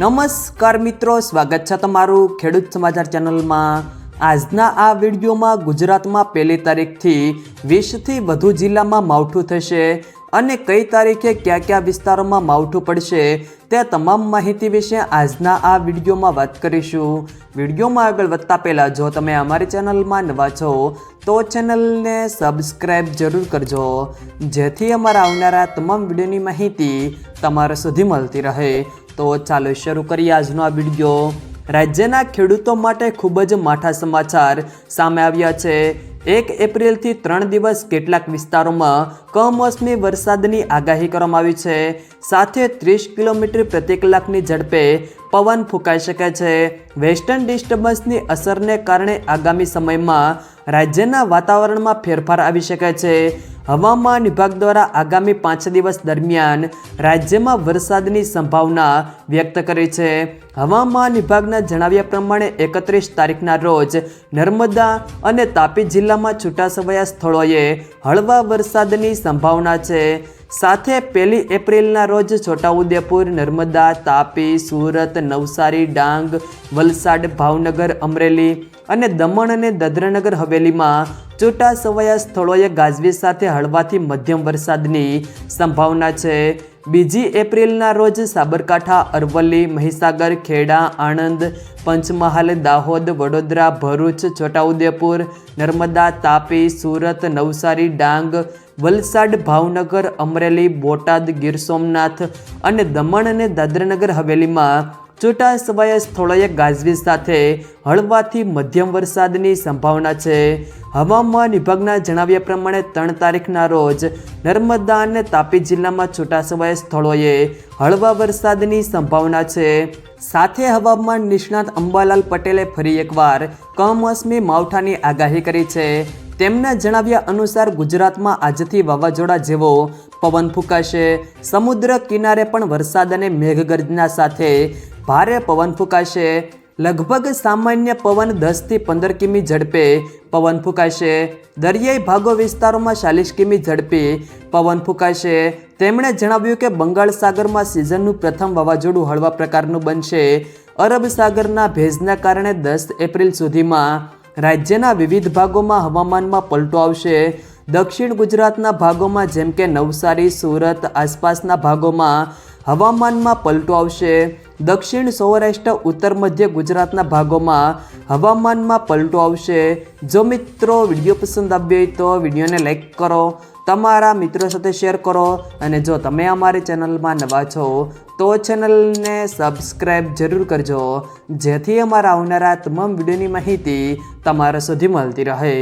નમસ્કાર મિત્રો, સ્વાગત છે તમારું ખેડૂત સમાચાર ચેનલમાં. આજના આ વિડીયોમાં ગુજરાતમાં પહેલી તારીખથી વીસથી વધુ જિલ્લામાં માવઠું થશે અને કઈ તારીખે કયા કયા વિસ્તારોમાં માવઠું પડશે તે તમામ માહિતી વિશે આજના આ વિડીયોમાં વાત કરીશું. વિડીયોમાં આગળ વધતા પહેલાં, જો તમે અમારી ચેનલમાં નવા છો, તો ચેનલને સબસ્ક્રાઈબ જરૂર કરજો, જેથી અમારા આવનારા તમામ વિડીયોની માહિતી તમારા સુધી મળતી રહે. તો ચાલો શરૂ કરીએ આજનો આ વીડિયો. રાજ્યના ખેડૂતો માટે ખૂબ જ માઠા સમાચાર સામે આવ્યા છે. એક એપ્રિલથી ત્રણ દિવસ કેટલાક વિસ્તારોમાં કમોસમી વરસાદની આગાહી કરવામાં આવી છે. સાથે ત્રીસ કિલોમીટર પ્રતિ કલાકની ઝડપે પવન ફૂંકાઈ શકે છે. વેસ્ટર્ન ડિસ્ટર્બન્સની અસરને કારણે આગામી સમયમાં રાજ્યના વાતાવરણમાં ફેરફાર આવી શકે છે. હવામાન વિભાગ દ્વારા આગામી પાંચ દિવસ દરમિયાન રાજ્યમાં વરસાદની સંભાવના વ્યક્ત કરી છે. હવામાન વિભાગના જણાવ્યા પ્રમાણે, એકત્રીસ તારીખના રોજ નર્મદા અને તાપી જિલ્લામાં છૂટાછવાયા સ્થળોએ હળવા વરસાદની સંભાવના છે. સાથે પહેલી એપ્રિલના રોજ છોટાઉદેપુર, નર્મદા, તાપી, સુરત, નવસારી, ડાંગ, વલસાડ, ભાવનગર, અમરેલી અને દમણ અને દાદરાનગર હવેલીમાં છૂટા છવાયા સ્થળોએ ગાજવીજ સાથે હળવાથી મધ્યમ વરસાદની સંભાવના છે. બીજી એપ્રિલના રોજ સાબરકાંઠા, અરવલ્લી, મહીસાગર, ખેડા, આણંદ, પંચમહાલ, દાહોદ, વડોદરા, ભરૂચ, છોટાઉદેપુર, નર્મદા, તાપી, સુરત, નવસારી, ડાંગ, વલસાડ, ભાવનગર, અમરેલી, બોટાદ, ગીર સોમનાથ અને દમણ અને દાદરાનગર હવેલીમાં છૂટા છવાયા સ્થળોએ ગાજવીજ સાથે હળવાથી મધ્યમ વરસાદની સંભાવના છે. હવામાન વિભાગના જણાવ્યા પ્રમાણે ત્રણ તારીખના રોજ નર્મદા અને તાપી જિલ્લામાં છૂટાછવાયા સ્થળોએ હળવા વરસાદની સંભાવના છે. સાથે હવામાન નિષ્ણાત અંબાલાલ પટેલે ફરી એકવાર કમોસમી માવઠાની આગાહી કરી છે. તેમના જણાવ્યા અનુસાર ગુજરાતમાં આજથી વાવાઝોડા જેવો પવન ફૂંકાશે. સમુદ્ર કિનારે પણ વરસાદ અને મેઘગર્જના સાથે ભારે પવન ફૂંકાશે. લગભગ સામાન્ય પવન દસથી પંદર કિમી ઝડપે પવન ફૂંકાશે. દરિયાઈ ભાગો વિસ્તારોમાં ચાલીસ કિમી ઝડપી પવન ફૂંકાશે. તેમણે જણાવ્યું કે બંગાળ સાગરમાં સિઝનનું પ્રથમ વાવાઝોડું હળવા પ્રકારનું બનશે. અરબ સાગરના ભેજના કારણે દસ એપ્રિલ સુધીમાં રાજ્યના વિવિધ ભાગોમાં હવામાનમાં પલટો આવશે. દક્ષિણ ગુજરાતના ભાગોમાં જેમ કે નવસારી, સુરત આસપાસના ભાગોમાં હવામાનમાં પલટો આવશે. દક્ષિણ સૌરાષ્ટ્ર, ઉત્તર મધ્ય ગુજરાતના ભાગોમાં હવામાનમાં પલટો આવશે. જો મિત્રો વીડિયો પસંદ આવ્યો હોય તો વિડીયોને લાઈક કરો, તમારા મિત્રો સાથે શેર કરો અને જો તમે અમારી ચેનલમાં નવા છો, તો ચેનલને સબસ્ક્રાઈબ જરૂર કરજો. જેથી અમારા આવનારા તમામ વિડીયોની માહિતી તમારા સુધી મળતી રહે.